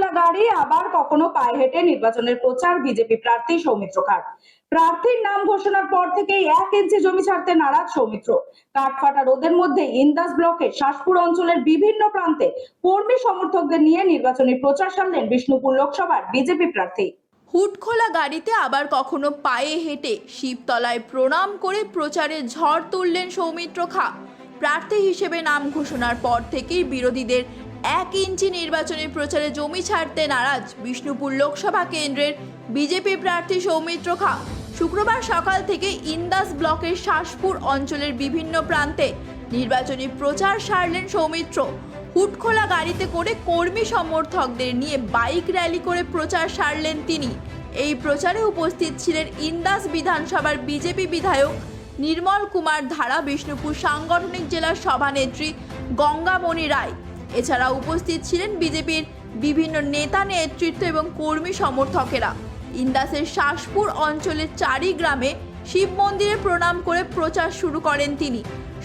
খোলা গাড়ি, আবার কখনো পায়ে হেঁটে নির্বাচনের প্রচার বিজেপি প্রার্থী সৌমিত্র খাট প্রার্থীর নাম ঘোষণার পর থেকেই এক ইঞ্চি জমি ছাড়তে নারাজ সৌমিত্র। কাঠফাটা রোদের মধ্যে ইন্দাস ব্লকের শাসপুর অঞ্চলের বিভিন্ন প্রান্তে কর্মী সমর্থকদের নিয়ে নির্বাচনী প্রচার সারলেন বিষ্ণুপুর লোকসভার বিজেপি প্রার্থী। হুটখোলা গাড়িতে আবার কখনো পায়ে হেঁটে শিবতলায় প্রণাম করে প্রচারে ঝড় তুললেন সৌমিত্র খা প্রার্থী হিসেবে নাম ঘোষণার পর থেকেই বিরোধীদের এক ইঞ্চি নির্বাচনী প্রচারে জমি ছাড়তে নারাজ বিষ্ণুপুর লোকসভা কেন্দ্রের বিজেপি প্রার্থী সৌমিত্র খা। শুক্রবার সকাল থেকে ইন্দাস ব্লকের শাসপুর অঞ্চলের বিভিন্ন প্রান্তে নির্বাচনী প্রচার সারলেন সৌমিত্র। হুটখোলা গাড়িতে করে কর্মী সমর্থকদের নিয়ে বাইক র্যালি করে প্রচার সারলেন তিনি। এই প্রচারে উপস্থিত ছিলেন ইন্দাস বিধানসভার বিজেপি বিধায়ক নির্মল কুমার ধারা, বিষ্ণুপুর সাংগঠনিক জেলার সভানেত্রী গঙ্গামণি রায়। এছাড়া উপস্থিত ছিলেন বিজেপির বিভিন্ন নেতা, নেতৃত্ব এবং কর্মী সমর্থকেরা। ইন্দাসের শাসপুর অঞ্চলের চারি গ্রামে শিব মন্দিরে প্রণাম করে প্রচার শুরু করেন তিনি।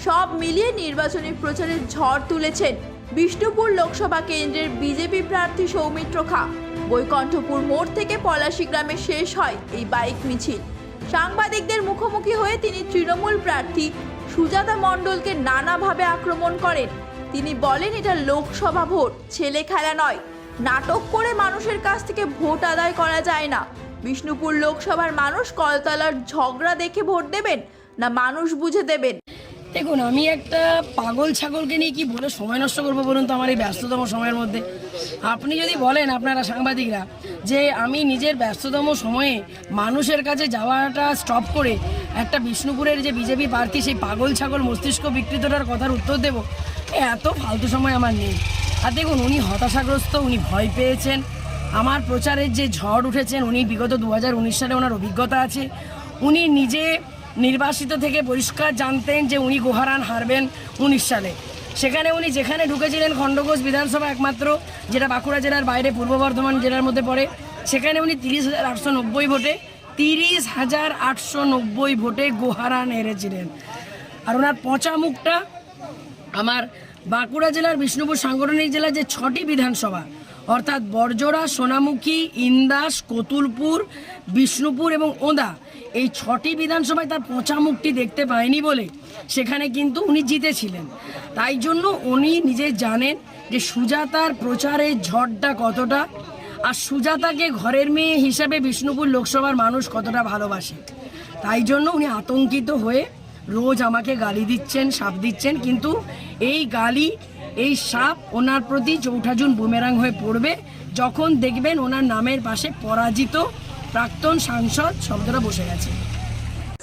সব মিলিয়ে নির্বাচনী প্রচারের ঝড় তুলেছেন বিষ্ণুপুর লোকসভা কেন্দ্রের বিজেপি প্রার্থী সৌমিত্র খা। বৈকণ্ঠপুর মোড় থেকে পলাশী গ্রামে শেষ হয় এই বাইক মিছিল। সাংবাদিকদের মুখোমুখি হয়ে তিনি তৃণমূল প্রার্থী সুজাতা মণ্ডলকে নানাভাবে আক্রমণ করেন। তিনি বলেন, এটা লোকসভা ভোট, ছেলে খেলা নয়। নাটক করে মানুষের কাছ থেকে ভোট আদায় করা যায় না। বিষ্ণুপুর লোকসভার মানুষ কলতলার ঝগড়া দেখে ভোট দেবেন না মানুষ বুঝে দেবেন? দেখুন, আমি একটা পাগল ছাগলকে নিয়ে কি বলে সময় নষ্ট করব বলুন তো আমার এই ব্যস্ততম সময়ের মধ্যে? আপনি যদি বলেন আপনারা সাংবাদিকরা যে আমি নিজের ব্যস্ততম সময়ে মানুষের কাছে যাওয়াটা স্টপ করে একটা বিষ্ণুপুরের যে বিজেপি প্রার্থী, সেই পাগল ছাগল মস্তিষ্ক বিকৃতটার কথার উত্তর দেব এত ফালতু সময় আমার নেই। আর দেখুন, উনি হতাশাগ্রস্ত, উনি ভয় পেয়েছেন। আমার প্রচারের যে ঝড় উঠেছেন, উনি বিগত দু হাজার উনিশ সালে ওনার অভিজ্ঞতা আছে। উনি নিজে নির্বাসিত থেকে পরিষ্কার জানতেন যে উনি গোহারান হারবেন উনিশ সালে। সেখানে উনি যেখানে ঢুকেছিলেন খণ্ডঘোষ বিধানসভা একমাত্র, যেটা বাঁকুড়া জেলার বাইরে, পূর্ব বর্ধমান জেলার মধ্যে পড়ে, সেখানে উনি তিরিশ হাজার আটশো নব্বই ভোটে, তিরিশ হাজার আটশো নব্বই ভোটে গোহারান হেরেছিলেন। আর ওনার পচা মুখটা আমার বাঁকুড়া জেলার বিষ্ণুপুর সাংগঠনিক জেলার যে ছটি বিধানসভা, অর্থাৎ বরজোড়া সোনামুখী, ইন্দাস, কতুলপুর, বিষ্ণুপুর এবং ওদা, এই ছটি বিধানসভায় তার পচা মুখটি দেখতে পায়নি বলে সেখানে কিন্তু উনি জিতেছিলেন। তাই জন্য উনি নিজে জানেন যে সুজাতার প্রচারের ঝড়টা কতটা আর সুজাতাকে ঘরের মেয়ে হিসাবে বিষ্ণুপুর লোকসভার মানুষ কতটা ভালোবাসে। তাই জন্য উনি আতঙ্কিত হয়ে রোজ আমাকে গালি দিচ্ছেন সাপ দিচ্ছেন কিন্তু এই গালি এই সাপ ওনার প্রতি চৌঠা জুন বুমেরাং হয়ে পড়বে। যখন দেখবেন ওনার নামের পাশে পরাজিত প্রাক্তন সাংসদ শব্দটা বসে গেছে।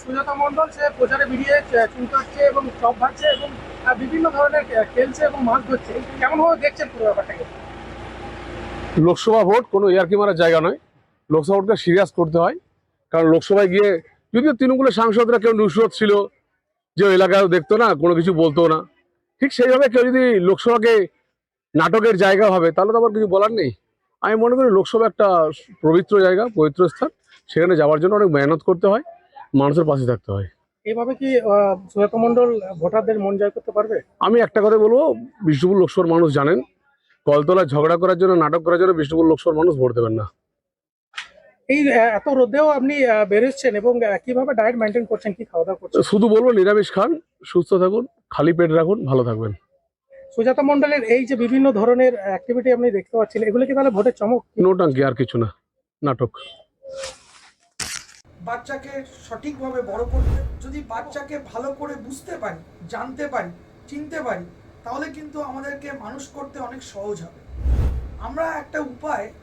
সুজাতা মণ্ডল সে প্রচারে বেরিয়ে চুলকাচ্ছে এবং চপ ভাচ্ছে এবং বিভিন্ন ধরনের খেলছে এবং মাছ ধরছে। কেমন ভাবে দেখছেন পুরো ব্যাপারটাকে? লোকসভা ভোট কোনো ইয়ার্কি মারার জায়গা নয়। লোকসভা ভোটকে সিরিয়াস করতে হয়। কারণ লোকসভায় গিয়ে যদিও তৃণমূলের সাংসদরা কেউ নুসরত ছিল যে ওই এলাকায় দেখতো না কোনো কিছু বলতো না। ঠিক সেইভাবে কেউ যদি লোকসভাকে নাটকের জায়গা হবে তাহলে তো আমার কিছু বলার নেই। আমি মনে করি লোকসভা একটা পবিত্র জায়গা পবিত্র স্থান। সেখানে যাওয়ার জন্য অনেক মেহনত করতে হয় মানুষের পাশে থাকতে হয়। এইভাবে কি সুজাতা মণ্ডল ভোটারদের মন জয় করতে পারবে? আমি একটা কথা বলব বিষ্ণুপুর লোকসভার মানুষ জানেন কলতলায় ঝগড়া করার জন্য নাটক করার জন্য বিষ্ণুপুর লোকসভার মানুষ ভোট দেবেন না। এই এত রোদেও আপনি বেরোচ্ছেন এবং কীভাবে ডায়েট মেনটেন করছেন কি খাওয়া দাওয়া করছেন? শুধু বলব নিরামিষ খান সুস্থ থাকুন খালি পেট রাখুন ভালো থাকবেন। সুজাতা মণ্ডলের এই যে বিভিন্ন ধরনের অ্যাক্টিভিটি আপনি দেখতে পাচ্ছেন এগুলো কি তাহলে ভোটের চমক? নো টাঙ্কি আর কিছু না নাটক। বাচ্চাকে সঠিকভাবে বড় করতে যদি বাচ্চাকে ভালো করে বুঝতে পারি জানতে পারি চিনতে পারি তাহলে কিন্তু আমাদেরকে মানুষ করতে অনেক সহজ হবে। আমরা একটা উপায়